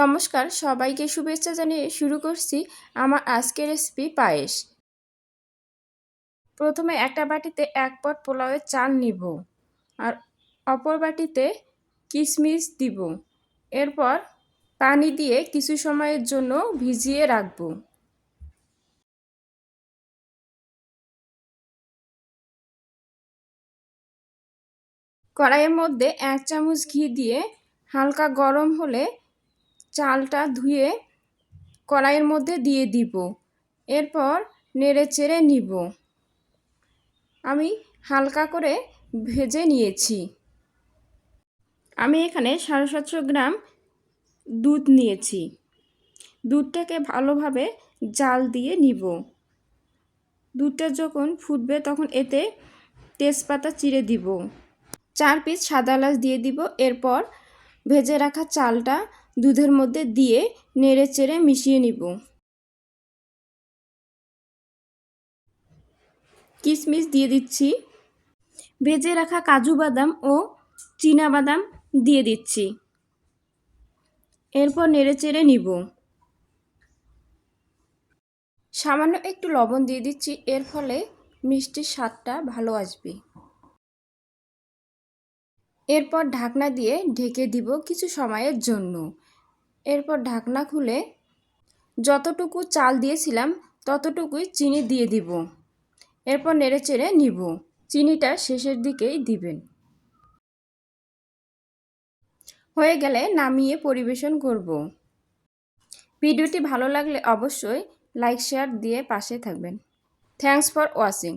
নমস্কার, সবাইকে শুভেচ্ছা জানিয়ে শুরু করছি আমার আজকের রেসিপি পায়েস। প্রথমে একটা বাটিতে এক পট পোলাওয়ের চাল নিব আর অপর বাটিতে কিশমিশ দিব। এরপর পানি দিয়ে কিছু সময়ের জন্য ভিজিয়ে রাখব। কড়াইয়ের মধ্যে এক চামচ ঘি দিয়ে হালকা গরম হলে চালটা ধুয়ে কড়াইয়ের মধ্যে দিয়ে দিব। এরপর নেড়ে চেড়ে নিব। আমি হালকা করে ভেজে নিয়েছি। আমি এখানে সাড়ে সাতশো গ্রাম দুধ নিয়েছি। দুধটাকে ভালোভাবে জাল দিয়ে নিব। দুধটা যখন ফুটবে তখন এতে তেজপাতা চিড়ে দিব। চার পিস সাদা এলাচ দিয়ে দিব। এরপর ভেজে রাখা চালটা দুধের মধ্যে দিয়ে নেড়ে চেড়ে মিশিয়ে নিব। কিশমিশ দিয়ে দিচ্ছি। ভেজে রাখা কাজু বাদাম ও বাদাম দিয়ে দিচ্ছি। এরপর নেড়ে চেড়ে নিব। সামান্য একটু লবণ দিয়ে দিচ্ছি, এর ফলে মিষ্টির স্বাদটা ভালো আসবে। এরপর ঢাকনা দিয়ে ঢেকে দিব কিছু সময়ের জন্য। এরপর ঢাকনা খুলে যতটুকু চাল দিয়েছিলাম, ততটুকুই চিনি দিয়ে দিব। এরপর নেড়ে চেড়ে নিব। চিনিটা শেষের দিকেই দিবেন। হয়ে গেলে নামিয়ে পরিবেশন করব। ভিডিওটি ভালো লাগলে অবশ্যই লাইক, শেয়ার দিয়ে পাশে থাকবেন। Thanks for watching.